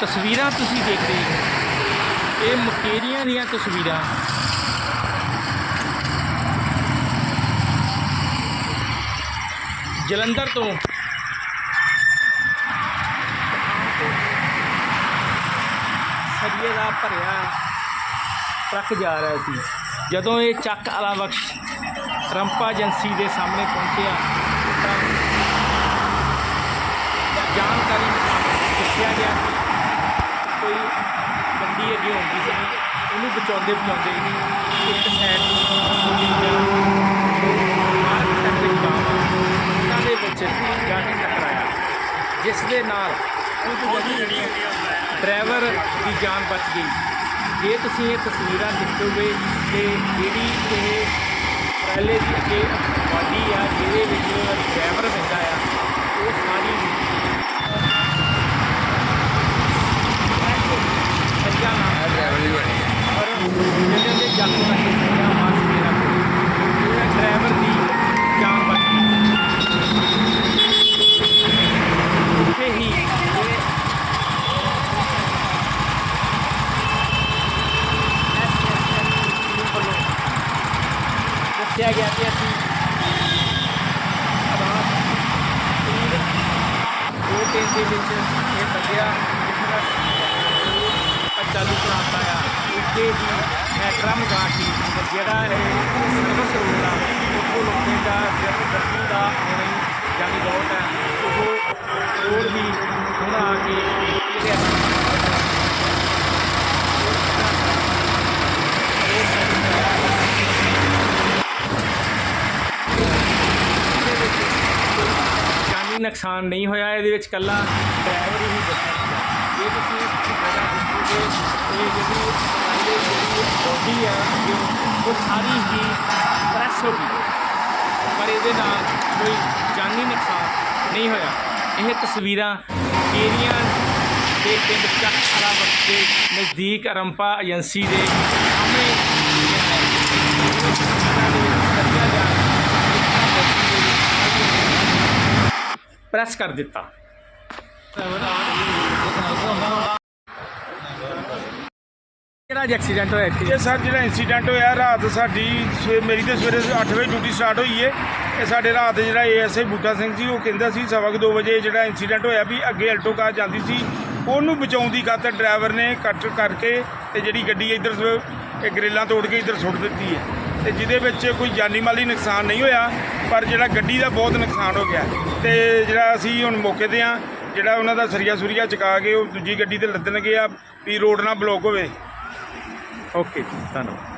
ਤਸਵੀਰਾਂ ਤੁਸੀਂ ਦੇਖ ਰਹੇ ਹੋ। ਇਹ ਮਕੇਰੀਆਂ ਦੀਆਂ ਤਸਵੀਰਾਂ। ਜਲੰਧਰ ਤੋਂ। ਸਰੀਏ ਦਾ ਭਰਿਆ ਟਰੱਕ ਜਾ ਰਿਹਾ ਸੀ। ਜਦੋਂ ਇਹ ਚੱਕ ਆਲਾ ਬਖਸ਼ ਰੰਪਾ ਏਜੰਸੀ ਦੇ ਸਾਹਮਣੇ ਪਹੁੰਚਿਆ ਤਾਂ ਜਾਣਕਾਰੀ ਮੁਤਾਬਕ ਦੱਸਿਆ ਗਿਆ ਕਿ ਕੋਈ ਗੱਡੀ ਅੱਗੇ ਆਉਂਦੀ ਸੀ। ਉਹਨੂੰ ਬਚਾਉਂਦੇ ਬਚਾਉਂਦੇ ਇੱਕ ਸਾਈਡ ਤੋਂ ਮਾਰਕ ਸੈਕਟਰ ਜਾਮ ਉਹਨਾਂ ਦੇ ਵਿੱਚ ਜਾ ਕੇ ਟਕਰਾਇਆ ਜਿਸ ਦੇ ਨਾਲ ਡਰਾਈਵਰ ਦੀ ਜਾਨ ਬਚ ਗਈ। ਜੇ ਤੁਸੀਂ ਇਹ ਤਸਵੀਰਾਂ ਦੇਖੋਗੇ ਤੇ ਜਿਹੜੀ ਇਹ ਟਰਾਲੇ ਦੀ ਅੱਗੇ ਬਾਡੀ ਆ ਜਿਹਦੇ ਵਿੱਚ ਡਰਾਈਵਰ ਬੈਠਾ ਆ ਉਹ ਸਾਰੀ ਸੱਜਾ ਨਾ ਡਰਾਈਵਰ ਦੀ ਬਣੀ ਹੈ ਪਰ ਜਿਹੜੇ ਦੇ ਜੱਟ ਦਾ ਹਿੱਸਾ ਮਾਸ ਮੇਰਾ ਇਹ ਡਰਾਈਵਰ ਦੀ ਜਾਨ ਬਚ ਗਈ ਉੱਥੇ ਹੀ ਇਹ SSS ਵੱਲੋਂ ਦੱਸਿਆ ਗਿਆ ਕਿ ਅਸੀਂ ਦੋ ਤਿੰਨ ਦੇ ਵਿੱਚ ਇਹ ਲੱਗਿਆ ਚਾਲੂ ਕਰਾਤਾ ਆ, ਉੱਥੇ ਹੀ ਮੈਂ ਡਰਮ ਗਾ ਕੇ ਜਿਹੜਾ ਇਹ ਸਰਵਿਸ ਰੋਡ ਆ ਉਹ ਲੋਕਾਂ ਦਾ ਜਿਹੜਾ ਦਾ ਹੋਣੀ ਜਾਨੀ ਬਹੁਤ ਹੈ ਉਹ ਰੋਡ ਵੀ ਹੁਣ ਆ ਕੇ ਜਾਨੀ ਨੁਕਸਾਨ ਨਹੀਂ ਹੋਇਆ, ਇਹਦੇ ਵਿੱਚ ਕੱਲਾ ਡਰਾਈਵਰ ਹੀ ਬਚਿਆ ਇਹ ਤੁਸੀਂ ਦੇਖੋਗੇ ਇਹ ਜਿਹੜੀ ਟਰਾਲੇ ਜਿਹੜੀ ਬੋਡੀ ਹੈ ਉਹ ਸਾਰੀ ਹੀ ਪ੍ਰੈਸ ਹੋ ਗਈ। ਪਰ ਇਹਦੇ ਨਾਲ ਕੋਈ ਜਾਨੀ ਨੁਕਸਾਨ ਨਹੀਂ ਹੋਇਆ। ਇਹ ਤਸਵੀਰਾਂ ਕੇਰੀਆਂ ਦੇ ਪਿੰਡ ਚੱਕ ਦੇ ਨਜ਼ਦੀਕ ਅਰੰਪਾ ਏਜੰਸੀ ਦੇ ਸਾਹਮਣੇ ਇਹ ਹੈ। ਇਹ ਤਸਵੀਰਾਂ ਦੇ ਵਿੱਚ ਦੱਸਿਆ ਜਾ ਰਿਹਾ ਹੈ ਕਿ ਇਸ ਬੋਡੀ ਦੇ ਵਿੱਚ ਪ੍ਰੈਸ ਕਰ ਦਿੱਤਾ। ਕਿਹੜਾ ਐਕਸੀਡੈਂਟ ਹੋਇਆ ਇੱਥੇ? ਇਹ ਸਰ, ਜਿਹੜਾ ਇਨਸੀਡੈਂਟ ਹੋਇਆ, ਰਾਤ ਸਾਡੀ ਸਵੇ- ਮੇਰੀ ਤੇ ਸਵੇਰੇ 8 ਵਜੇ ਡਿਊਟੀ ਸਟਾਰਟ ਹੋਈ ਏ। ਇਹ ਸਾਡੇ ਰਾਤ ਜਿਹੜਾ ਏਐਸਆਈ ਬੂਟਾ ਸਿੰਘ ਸੀ, ਉਹ ਕਹਿੰਦਾ ਸੀ ਸਵਾ ਕੁ ਦੋ ਵਜੇ ਜਿਹੜਾ ਇਨਸੀਡੈਂਟ ਹੋਇਆ ਵੀ ਅੱਗੇ ਅਲਟੋ ਕਾਰ ਜਾਂਦੀ ਸੀ। ਉਹਨੂੰ ਬਚਾਉਣ ਦੀ ਖਾਤਰ ਡਰਾਈਵਰ ਨੇ ਕੱਟ ਕਰਕੇ ਤੇ ਜਿਹੜੀ ਗੱਡੀ ਇੱਧਰ ਸ- ਇਹ ਗ੍ਰਿਲਾਂ ਤੋੜ ਕੇ ਇੱਧਰ ਸੁੱਟ ਦਿੱਤੀ ਹੈ ਤੇ ਜਿਹਦੇ ਵਿੱਚ ਕੋਈ ਜਾਨੀ ਮਾਲੀ ਨੁਕਸਾਨ ਨਹੀਂ ਹੋਇਆ ਪਰ ਜਿਹੜਾ ਗੱਡੀ ਦਾ ਬਹੁਤ ਨੁਕਸਾਨ ਹੋ ਗਿਆ। ਤੇ ਜਿਹੜਾ ਅਸੀਂ ਹੁਣ ਮੌਕੇ ਤੇ ਆ, ਜਿਹੜਾ ਉਹਨਾਂ ਦਾ ਸਰੀਆ ਸੁਰੀਆ ਚੁਕਾ ਕੇ ਉਹ ਦੂਜੀ ਗੱਡੀ ਤੇ ਲੱਦਣਗੇ ਆ, ਵੀ ਰੋਡ ਨਾ ਬਲੌਕ ਹੋਵੇ। ਓਕੇ ਧੰਨਵਾਦ।